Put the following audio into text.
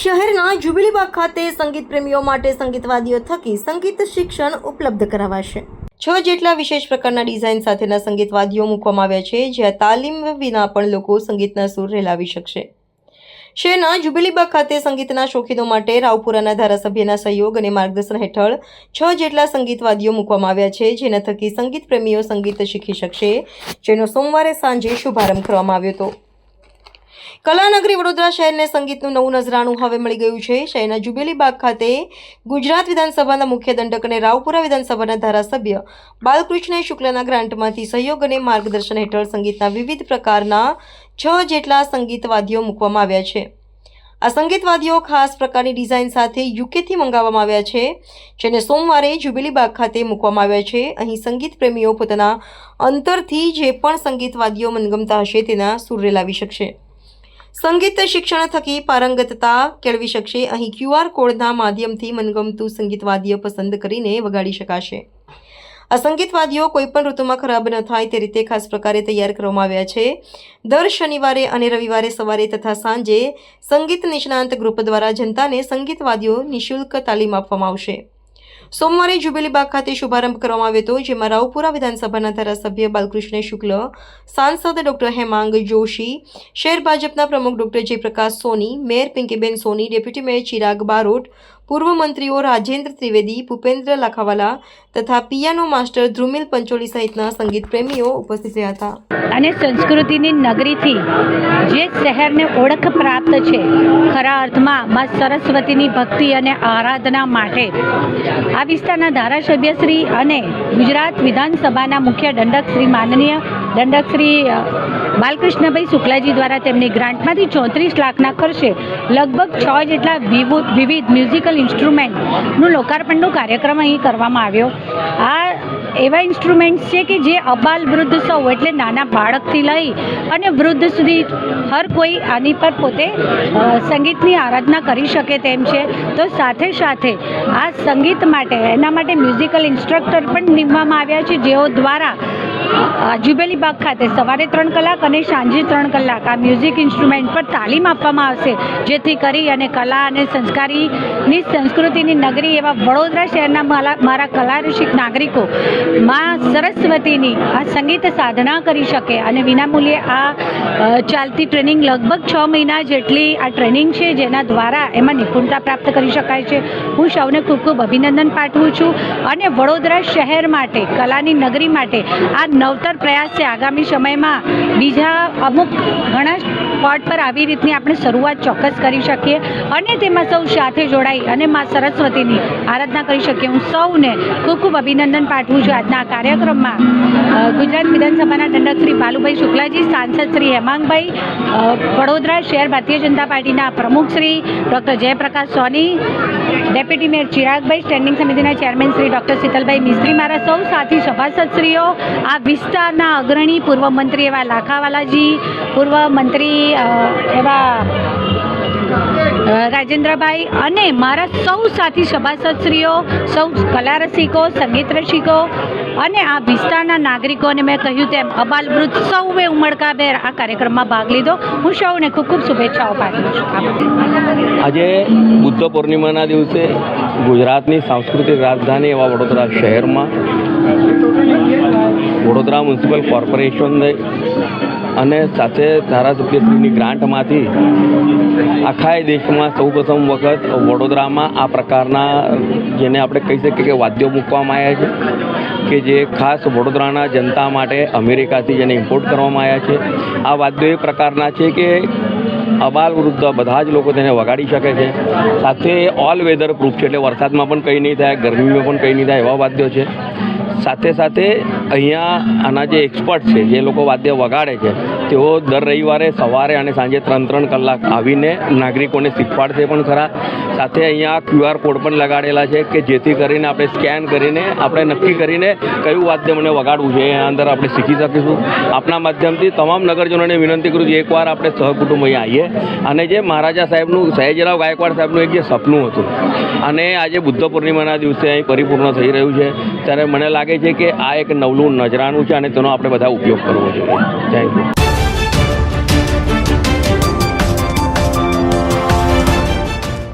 શહેરના જુબિલીબાગ ખાતે સંગીત પ્રેમીઓ માટે સંગીતવાદીઓ થકી સંગીત શિક્ષણ ઉપલબ્ધ કરાવાશે. છ જેટલા વિશેષ પ્રકારના ડિઝાઇન સાથેના સંગીતવાદીઓ મૂકવામાં આવ્યા છે, જ્યાં તાલીમ વિના પણ લોકો સંગીતના સુર રેલાવી શકશે. શહેરના જુબિલીબાગ ખાતે સંગીતના શોખીનો માટે રાવપુરાના ધારાસભ્યના સહયોગ અને માર્ગદર્શન હેઠળ છ જેટલા સંગીતવાદીઓ મૂકવામાં આવ્યા છે, જેના થકી સંગીત પ્રેમીઓ સંગીત શીખી શકશે, જેનો સોમવારે સાંજે શુભારંભ કરવામાં આવ્યો હતો. કલાનગરી વડોદરા શહેરને સંગીતનું નવું નજરાણું હવે મળી ગયું છે. શહેરના જુબેલી બાગ ખાતે ગુજરાત વિધાનસભાના મુખ્ય દંડક અને રાવપુરા વિધાનસભાના ધારાસભ્ય બાલકૃષ્ણ શુક્લના ગ્રાન્ટમાંથી સહયોગ અને માર્ગદર્શન હેઠળ સંગીતના વિવિધ પ્રકારના છ જેટલા સંગીતવાદીઓ મૂકવામાં આવ્યા છે. આ સંગીતવાદીઓ ખાસ પ્રકારની ડિઝાઇન સાથે યુકેથી મંગાવવામાં આવ્યા છે, જેને સોમવારે જુબેલી બાગ ખાતે મૂકવામાં આવ્યા છે. અહીં સંગીત પ્રેમીઓ પોતાના અંતરથી જે પણ સંગીતવાદીઓ મનગમતા હશે તેના સુર લાવી શકશે. સંગીત શિક્ષણ થકી પારંગતતા કેળવી શકશે. અહીં ક્યુઆર કોડના માધ્યમથી મનગમતું સંગીતવાદ્ય પસંદ કરીને વગાડી શકાશે. આ સંગીતવાદીઓ કોઈપણ ઋતુમાં ખરાબ ન થાય તે રીતે ખાસ પ્રકારે તૈયાર કરવામાં આવ્યા છે. દર શનિવારે અને રવિવારે સવારે તથા સાંજે સંગીત નિષ્ણાંત ગ્રુપ દ્વારા જનતાને સંગીતવાદીઓ નિઃશુલ્ક તાલીમ આપવામાં આવશે. સોમવારે જુબેલીબાગ ખાતે શુભારંભ કરવામાં આવ્યો હતો, જેમાં રાવપુરા વિધાનસભાના ધારાસભ્ય બાલકૃષ્ણ શુક્લ, સાંસદ ડોક્ટર હેમાંગ જોશી, શહેર ભાજપના પ્રમુખ doctor Jayprakash Soni, mayor Pinkiben Soni, deputy mayor Chirag Barot પૂર્વ મંત્રીઓ રાજેન્દ્ર ત્રિવેદી, ભૂપેન્દ્ર લખાવાલા તથા પિયાનો માસ્ટર ધ્રુમિલ પંચોલી સહિતના સંગીત પ્રેમીઓ ઉપસ્થિત રહ્યા હતા. અને સંસ્કૃતિની નગરીથી જે શહેરને ઓળખ પ્રાપ્ત છે, ખરા અર્થમાં મા સરસ્વતીની ભક્તિ અને આરાધના માટે. આ વિસ્તારના ધારાસભ્ય શ્રી અને ગુજરાત વિધાનસભાના મુખ્ય દંડક શ્રી માનનીય દંડક શ્રી બાલકૃષ્ણભાઈ શુક્લાજી દ્વારા તેમની ગ્રાન્ટમાંથી ચોત્રીસ લાખના ખર્ચે લગભગ છ જેટલા વિવુ- વિવિધ મ્યુઝિકલ ઇન્સ્ટ્રુમેન્ટનું લોકાર્પણનો કાર્યક્રમ અહીં કરવામાં આવ્યો. આ એવા ઇન્સ્ટ્રુમેન્ટ્સ છે કે જે અબાલ વૃદ્ધ સૌ એટલે નાના બાળકથી લઈ અને વૃદ્ધ સુધી હર કોઈ આની પર પોતે સંગીતની આરાધના કરી શકે તેમ છે. તો સાથે સાથે આ સંગીત માટે, એના માટે મ્યુઝિકલ ઇન્સ્ટ્રક્ટર પણ નીમવામાં આવ્યા છે જેઓ દ્વારા જુબેલી બાગ ખાતે સવારે ત્રણ કલાક અને સાંજે ત્રણ કલાક આ મ્યુઝિક ઇન્સ્ટ્રુમેન્ટ પર તાલીમ આપવામાં આવશે, જેથી કરી અને કલા અને સંસ્કારીની સંસ્કૃતિની નગરી એવા વડોદરા શહેરના મારા કલારસિક નાગરિકો માં સરસ્વતીની આ સંગીત સાધના કરી શકે અને વિનામૂલ્યે આ ચાલતી ટ્રેનિંગ લગભગ છ મહિના જેટલી આ ટ્રેનિંગ છે જેના દ્વારા એમાં નિપુણતા પ્રાપ્ત કરી શકાય છે. હું સૌને ખૂબ ખૂબ અભિનંદન પાઠવું છું અને વડોદરા શહેર માટે, કલાની નગરી માટે આ નવતર પ્રયાસ છે. આગામી સમયમાં બીજા અમુક ઘણા સ્પોટ પર આવી રીતની આપણે શરૂઆત ચોક્કસ કરી શકીએ અને તેમાં સૌ સાથે જોડાઈ અને મા સરસ્વતીની આરાધના કરી શકીએ. હું સૌને ખૂબ ખૂબ અભિનંદન પાઠવું છું આજના કાર્યક્રમમાં. ગુજરાત વિધાનસભાના દંડક શ્રી બાલુભાઈ શુક્લાજી, સાંસદ શ્રી હેમાંગભાઈ વડોદરા શહેર ભારતીય જનતા પાર્ટીના પ્રમુખ Shri doctor Jayprakash Soni, deputy mayor Chiragbhai, standing સમિતિના ચેરમેન શ્રી ડૉક્ટર શીતલભાઈ મિસ્ત્રી, મારા સૌ સાથી સભાસદશ્રીઓ, આ વિસ્તારના અગ્રણી પૂર્વ મંત્રી એવા લાખાવાલાજી, પૂર્વ મંત્રી એવા રાજેન્દ્રભાઈ અને મારા સૌ સાથી સભાસદશ્રીઓ, સૌ કલા રસિકો સંગીત રસિકો અને આ વિસ્તારના નાગરિકોને મેં કહ્યું તેમ અબાલ વૃદ્ધ સૌએ ઉમળકાભેર આ કાર્યક્રમમાં ભાગ લીધો. હું સૌને ખૂબ ખૂબ શુભેચ્છાઓ પાઠવું છું. આજે બુદ્ધ પૂર્ણિમાના દિવસે ગુજરાતની સાંસ્કૃતિક રાજધાની એવા વડોદરા શહેરમાં. વડોદરા મ્યુનિસિપલ કોર્પોરેશન અને સાથે ધારાસભ્યશ્રીની ગ્રાન્ટમાંથી આખા દેશમાં સૌપ્રથમ વખત વડોદરામાં આ પ્રકારના જેને આપણે કહી શકીએ કે વાદ્યો મૂકવામાં આવ્યા છે, કે જે ખાસ વડોદરાના જનતા માટે અમેરિકાથી જેને ઇમ્પોર્ટ કરવામાં આવ્યા છે. આ વાદ્યો એ પ્રકારના છે કે અબાલ વૃદ્ધ બધા જ લોકો તેને વગાડી શકે છે. સાથે ઓલ વેધર પ્રૂફ છે. એટલે વરસાદમાં પણ કંઈ નહીં થાય, ગરમીમાં પણ કંઈ નહીં થાય એવા વાદ્યો છે. સાથે સાથે અહીંયા આના જે એક્સપર્ટ છે, જે લોકો વાદ્ય વગાડે છે, તેઓ દર રવિવારે સવારે અને સાંજે ત્રણ ત્રણ કલાક આવીને નાગરિકોને શીખવાડશે પણ ખરા. સાથે અહીંયા ક્યુઆર કોડ પણ લગાડેલા છે કે જેથી કરીને આપણે સ્કેન કરીને આપણે નક્કી કરીને કયું વાદ્ય મને વગાડવું છે, એના અંદર આપણે શીખી શકીશું. આપણા માધ્યમથી તમામ નગરજનોને વિનંતી કરું છું, એકવાર આપણે સહકુટુંબ અહીંયા આવીએ. અને જે મહારાજા સાહેબનું સયાજીરાવ ગાયકવાડ સાહેબનું એક જે સપનું હતું, અને આજે બુદ્ધ પૂર્ણિમાના દિવસે અહીં પરિપૂર્ણ થઈ રહ્યું છે. ત્યારે મને લાગે છે કે આ એક નવલું નજરાનું છે અને તેનો આપણે બધા ઉપયોગ કરવો જોઈએ. Thank you